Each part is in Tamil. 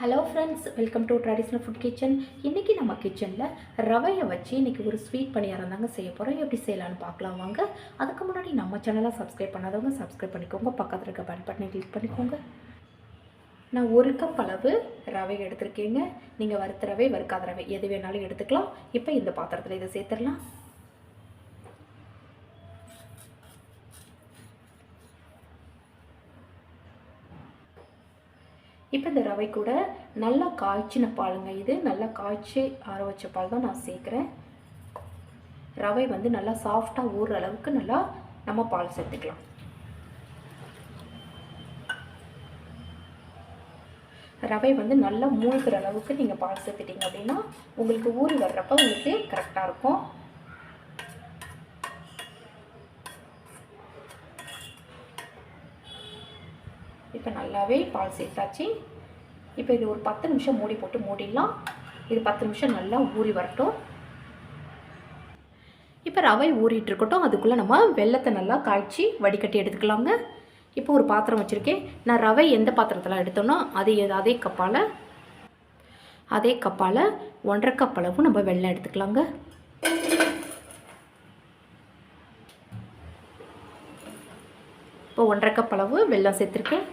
Hello friends welcome to traditional food kitchen இன்றைக்கி நம்ம கிச்சனில் ரவையை வச்சு இன்றைக்கி ஒரு ஸ்வீட் பணியாரம் தாங்க செய்ய போகிறோம் எப்படி செய்யலாம்னு பார்க்கலாம் வாங்க. அதுக்கு முன்னாடி நம்ம சேனலை சப்ஸ்கிரைப் பண்ணாதவங்க சப்ஸ்கிரைப் பண்ணிக்கோங்க. பக்கத்தில் இருக்க பெல் பட்டனை கிளிக் பண்ணிக்கோங்க. நான் ஒரு கப் அளவு ரவை எடுத்திருக்கேங்க. நீங்கள் வறுத்த ரவை வறுக்காத ரவை எது வேணாலும் எடுத்துக்கலாம். இப்போ இந்த பாத்திரத்தில் இதை சேர்த்துடலாம். இப்போ இந்த ரவை கூட நல்லா காய்ச்சின பாலுங்க இது. நல்லா காய்ச்சி ஆற வச்ச பால் தான் நான் சேர்க்குறேன். ரவை வந்து நல்லா சாஃப்டாக ஊறுற அளவுக்கு நல்லா நம்ம பால் சேர்த்துக்கலாம். ரவை வந்து நல்லா மூழ்கிற அளவுக்கு நீங்கள் பால் சேர்த்துட்டீங்க அப்படின்னா உங்களுக்கு ஊறி வர்றப்ப உங்களுக்கு கரெக்டாக இருக்கும். இப்போ நல்லாவே பால் சேர்த்தாச்சு. இப்போ இது ஒரு பத்து நிமிஷம் மூடி போட்டு மூடிடலாம். இது பத்து நிமிஷம் நல்லா ஊறி வரட்டும். இப்போ ரவை ஊறிட்டு இருக்கட்டும். அதுக்குள்ளே நம்ம வெள்ளத்தை நல்லா காய்ச்சி வடிகட்டி எடுத்துக்கலாங்க. இப்போ ஒரு பாத்திரம் வச்சுருக்கேன். நான் ரவை எந்த பாத்திரத்தில் எடுத்தோன்னா அதே அதே கப்பால் அதே கப்பால் ஒன்றரை கப் அளவு நம்ம வெள்ளம் எடுத்துக்கலாங்க. இப்போ ஒன்றரை கப் அளவு வெள்ளம் சேர்த்துருக்கேன்.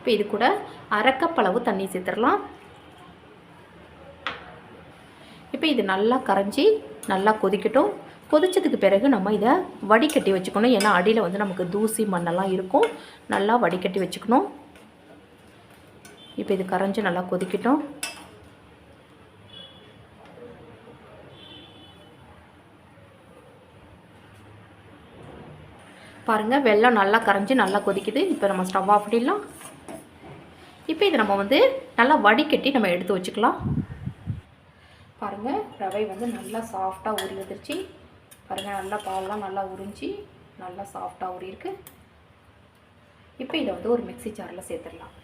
இப்போ இது கூட அரைக்கப்பளவு தண்ணி சேர்த்துடலாம். இப்போ இது நல்லா கரைஞ்சி நல்லா கொதிக்கட்டும். கொதிச்சதுக்கு பிறகு நம்ம இதை வடிகட்டி வச்சுக்கணும். ஏன்னா அடியில் வந்து நமக்கு தூசி மண்ணெல்லாம் இருக்கும். நல்லா வடிகட்டி வச்சுக்கணும். இப்போ இது கரைஞ்சி நல்லா கொதிக்கட்டும். பாருங்கள் வெள்ளம் நல்லா கரைஞ்சி நல்லா கொதிக்குது. இப்போ நம்ம ஸ்டவ் ஆஃப் பண்ணிடலாம். இப்போ இதை நம்ம வந்து நல்லா வடிகட்டி நம்ம எடுத்து வச்சுக்கலாம். பாருங்கள் ரவை வந்து நல்லா சாஃப்டாக ஊறி வந்துருச்சு. பாருங்கள் நல்லா பால்லாம் நல்லா உறிஞ்சி நல்லா சாஃப்டாக ஊறி இப்போ இதை வந்து ஒரு மிக்ஸி ஜாரில் சேர்த்துடலாம்.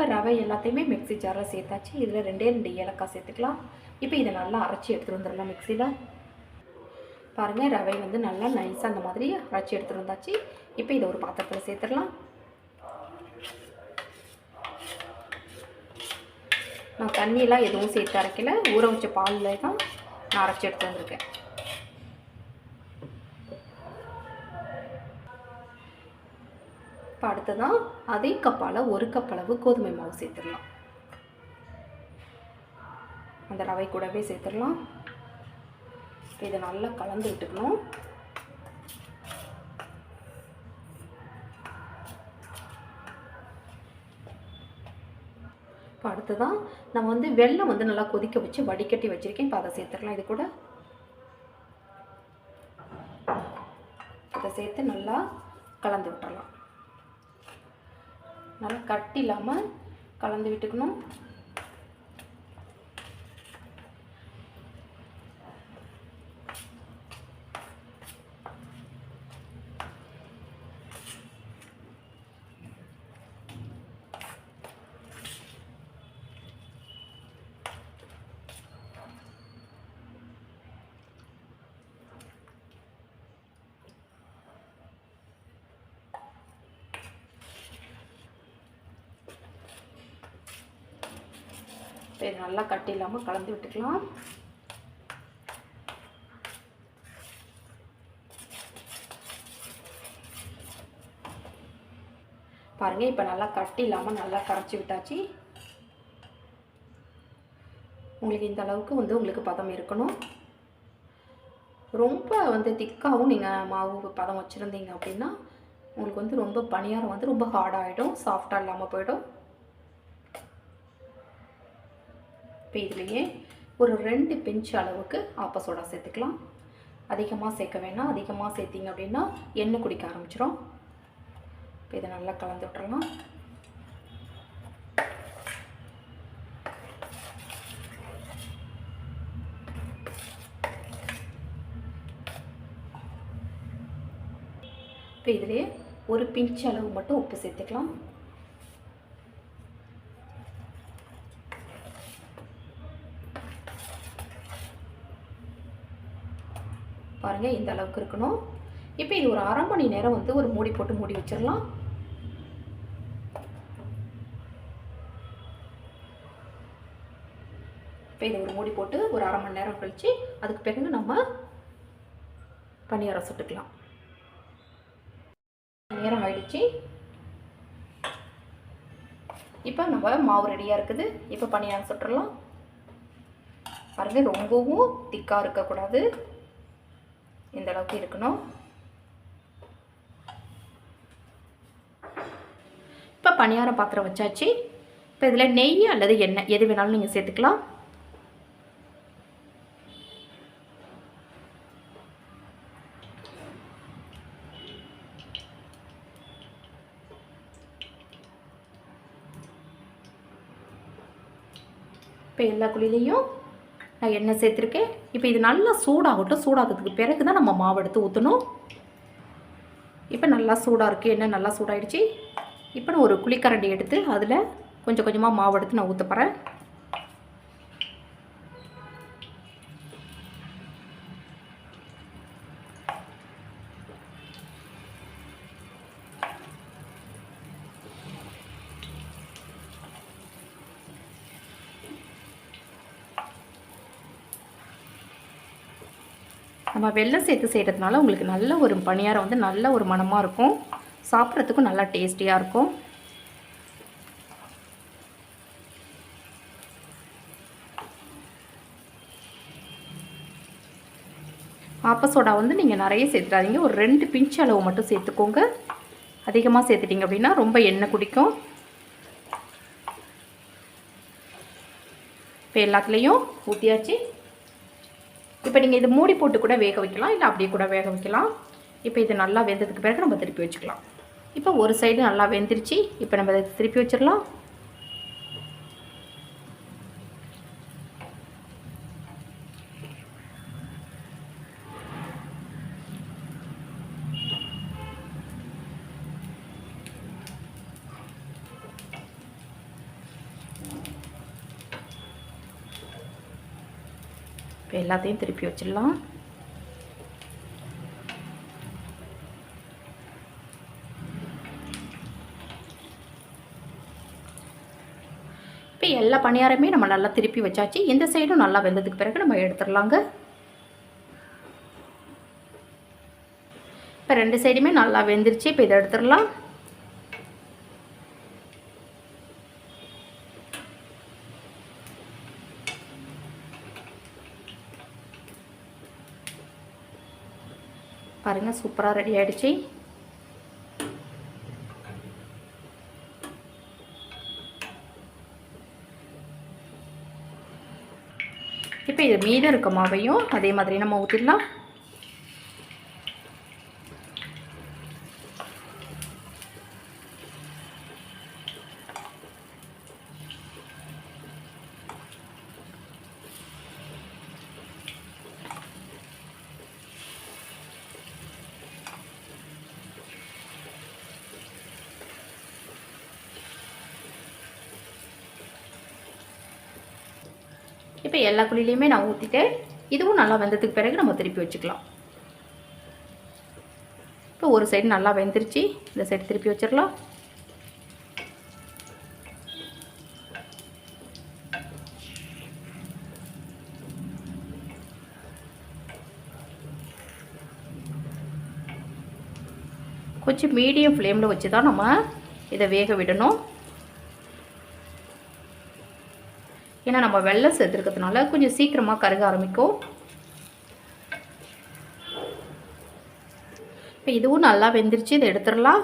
இப்போ ரவை எல்லாத்தையுமே மிக்ஸி ஜாரில் சேர்த்தாச்சு. இதில் ரெண்டே ரெண்டு ஏலக்காய் சேர்த்துக்கலாம். இப்போ இதை நல்லா அரைச்சி எடுத்துகிட்டு வந்துடலாம் மிக்சியில் பாருங்கள் ரவை வந்து நல்லா நைஸாக அந்த மாதிரி அரைச்சி எடுத்துகிட்டு வந்தாச்சு. இப்போ இதை ஒரு பாத்திரத்தில் சேர்த்துடலாம். நான் தண்ணியெலாம் எதுவும் சேர்த்து அரைக்கல. ஊற வச்ச பாலில் தான் நான் அரைச்சி எடுத்து வந்திருக்கேன். இப்போ அடுத்ததான் அதே கப்பால் ஒரு கப் அளவு கோதுமை மாவு சேர்த்துடலாம். அந்த ரவை கூடவே சேர்த்துடலாம். இதை நல்லா கலந்து விட்டுக்கணும். இப்போ அடுத்ததான் நம்ம வந்து வெள்ளம் வந்து நல்லா கொதிக்க வச்சு வடிகட்டி வச்சுருக்கேன். இப்போ அதை சேர்த்துடலாம் இது கூட. அதை சேர்த்து நல்லா கலந்து விட்டுறலாம் நல்லா கட்டி இல்லாமல் கலந்து விட்டுக்கணும். இப்போ இது நல்லா கட்டி இல்லாமல் கலந்து விட்டுக்கலாம். பாருங்கள் இப்போ நல்லா கட்டி இல்லாமல் நல்லா கரைச்சி விட்டாச்சு. உங்களுக்கு இந்த அளவுக்கு வந்து உங்களுக்கு பதம் இருக்கணும். ரொம்ப வந்து திக்காகவும் நீங்கள் மாவு பதம் வச்சுருந்தீங்க அப்படின்னா உங்களுக்கு வந்து ரொம்ப பணியாரம் வந்து ரொம்ப ஹார்டாகிடும் சாஃப்டாக இல்லாமல் போயிடும். இப்போ இதுலேயே ஒரு ரெண்டு பிஞ்ச் அளவுக்கு ஆப்ப சோடா சேர்த்துக்கலாம். அதிகமாக சேர்க்க வேணாம். அதிகமாக சேர்த்திங்க அப்படின்னா எண்ணெய் குடிக்க ஆரம்பிச்சிடும் இப்போ இதை நல்லா கலந்து விட்டுறலாம். இப்போ இதிலே ஒரு பிஞ்ச் அளவு மட்டும் உப்பு சேர்த்துக்கலாம். பாருங்கள் இந்த அளவுக்கு இருக்கணும். இப்போ இது ஒரு அரை மணி நேரம் வந்து ஒரு மூடி போட்டு மூடி வச்சிடலாம். இப்போ இதை ஒரு மூடி போட்டு ஒரு அரை மணி நேரம் கழித்து அதுக்கு பிறகு நம்ம பணியாரம் சுட்டுக்கலாம். நேரம் ஆயிடுச்சு. இப்போ நம்ம மாவு ரெடியாக இருக்குது. இப்போ பணியாரம் சுட்டுறலாம். பாருங்க ரொம்பவும் திக்காக இருக்கக்கூடாது. இந்த அளவுக்கு இருக்கணும். இப்போ பணியார பாத்திரம் வச்சாச்சு. இப்போ இதில் நெய் அல்லது எண்ணெய் எது வேணாலும் நீங்கள் சேர்த்துக்கலாம். இப்போ எல்லா குழிலையும் நான் எண்ணெய் சேர்த்துருக்கேன். இப்போ இது நல்லா சூடாகட்டும். சூடாகிறதுக்கு பிறகு தான் நம்ம மாவு எடுத்து ஊற்றணும் இப்போ நல்லா சூடாக இருக்குது எண்ணெய் நல்லா சூடாகிடுச்சு இப்போ நான் ஒரு குழிக்கரண்டி எடுத்து அதில் கொஞ்சம் கொஞ்சமாக மாவு எடுத்து நான் ஊற்றப்போகிறேன் நம்ம வெள்ளம் சேர்த்து செய்கிறதுனால உங்களுக்கு நல்ல ஒரு பணியாரம் வந்து நல்ல ஒரு மணமாக இருக்கும். சாப்பிட்றதுக்கும் நல்லா டேஸ்டியாக இருக்கும். ஆப்ப சோடா வந்து நீங்கள் நிறைய சேர்த்துடாதீங்க ஒரு ரெண்டு பிஞ்ச் அளவு மட்டும் சேர்த்துக்கோங்க. அதிகமாக சேர்த்துட்டிங்க அப்படின்னா ரொம்ப எண்ணெய் குடிக்கும். இப்போ எல்லாத்துலேயும் ஊற்றியாச்சு இப்போ நீங்கள் இது மூடி போட்டு கூட வேக வைக்கலாம் இல்லை அப்படியே கூட வேக வைக்கலாம். இப்போ இது நல்லா வெந்ததுக்கு பிறகு நம்ம திருப்பி வச்சுக்கலாம். இப்போ ஒரு சைடு நல்லா வெந்துருச்சு. இப்போ நம்ம இதை திருப்பி வச்சிடலாம். இப்போ எல்லாத்தையும் திருப்பி வச்சிடலாம். இப்போ எல்லா பணியாரமே நம்ம நல்லா திருப்பி வச்சாச்சு. இந்த சைடும் நல்லா வெந்ததுக்கு பிறகு நம்ம எடுத்துடலாங்க. இப்போ ரெண்டு சைடுமே நல்லா வெந்துருச்சு. இப்போ இதை எடுத்துடலாம். பாருங்கள் சூப்பராக ரெடி ஆகிடுச்சி இப்போ இது மீதம் இருக்க மாவையும் அதே மாதிரி நம்ம ஊற்றிடலாம் இப்போ எல்லா குழிலையுமே நான் ஊற்றிட்டேன் இதுவும் நல்லா வெந்ததுக்கு பிறகு நம்ம திருப்பி வச்சுக்கலாம். இப்போ ஒரு சைடு நல்லா வெந்துருச்சு. இந்த சைடு திருப்பி வச்சிடலாம். கொஞ்சம் மீடியம் ஃப்ளேமில் வச்சு தான் நம்ம இதை வேக விடணும். ஏன்னா நம்ம வெள்ளம் சேர்த்துருக்கிறதுனால கொஞ்சம் சீக்கிரமாக கருக ஆரம்பிக்கும். இப்போ இதுவும் நல்லா வெந்துருச்சு. இதை எடுத்துடலாம்.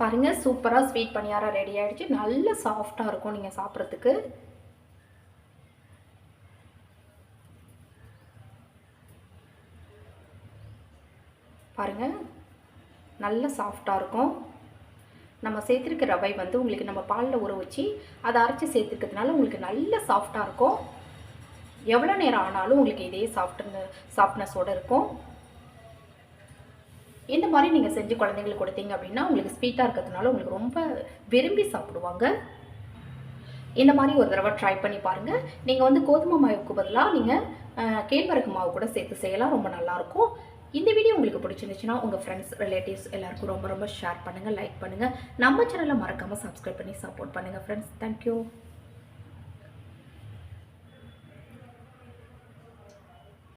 பாருங்கள் சூப்பராக ஸ்வீட் பணியாரம் ரெடி ஆகிடுச்சு நல்ல சாஃப்டாக இருக்கும் நீங்கள் சாப்பிட்றதுக்கு பாருங்கள் நல்ல சாஃப்டாக இருக்கும். நம்ம சேர்த்துருக்க ரவை வந்து உங்களுக்கு நம்ம பாலில் ஊற வச்சு அதை அரைச்சி சேர்த்துருக்கிறதுனால உங்களுக்கு நல்ல சாஃப்டாக இருக்கும். எவ்வளோ நேரம் ஆனாலும் உங்களுக்கு இதே சாஃப்ட்னு சாஃப்ட்னஸோடு இருக்கும். இந்த மாதிரி நீங்கள் செஞ்சு குழந்தைங்களுக்கு கொடுத்தீங்க அப்படின்னா உங்களுக்கு ஸ்வீட்டாக இருக்கிறதுனால உங்களுக்கு ரொம்ப விரும்பி சாப்பிடுவாங்க. இந்த மாதிரி ஒரு தடவை ட்ரை பண்ணி பாருங்கள் நீங்கள் வந்து கோதுமை மாவுக்கு பதிலாக நீங்கள் கேழ்வரகு மாவு கூட சேர்த்து செய்யலாம். ரொம்ப நல்லாயிருக்கும் இந்த வீடியோ உங்களுக்கு பிடிச்சிருந்துச்சுன்னா உங்கள் ஃப்ரெண்ட்ஸ் ரிலேட்டிவ்ஸ் எல்லாருக்கும் ரொம்ப ரொம்ப ஷேர் பண்ணுங்கள் லைக் பண்ணுங்கள் நம்ம சேனலை மறக்காமல் சப்ஸ்கிரைப் பண்ணி சப்போர்ட் பண்ணுங்கள் ஃப்ரெண்ட்ஸ் தேங்க்யூ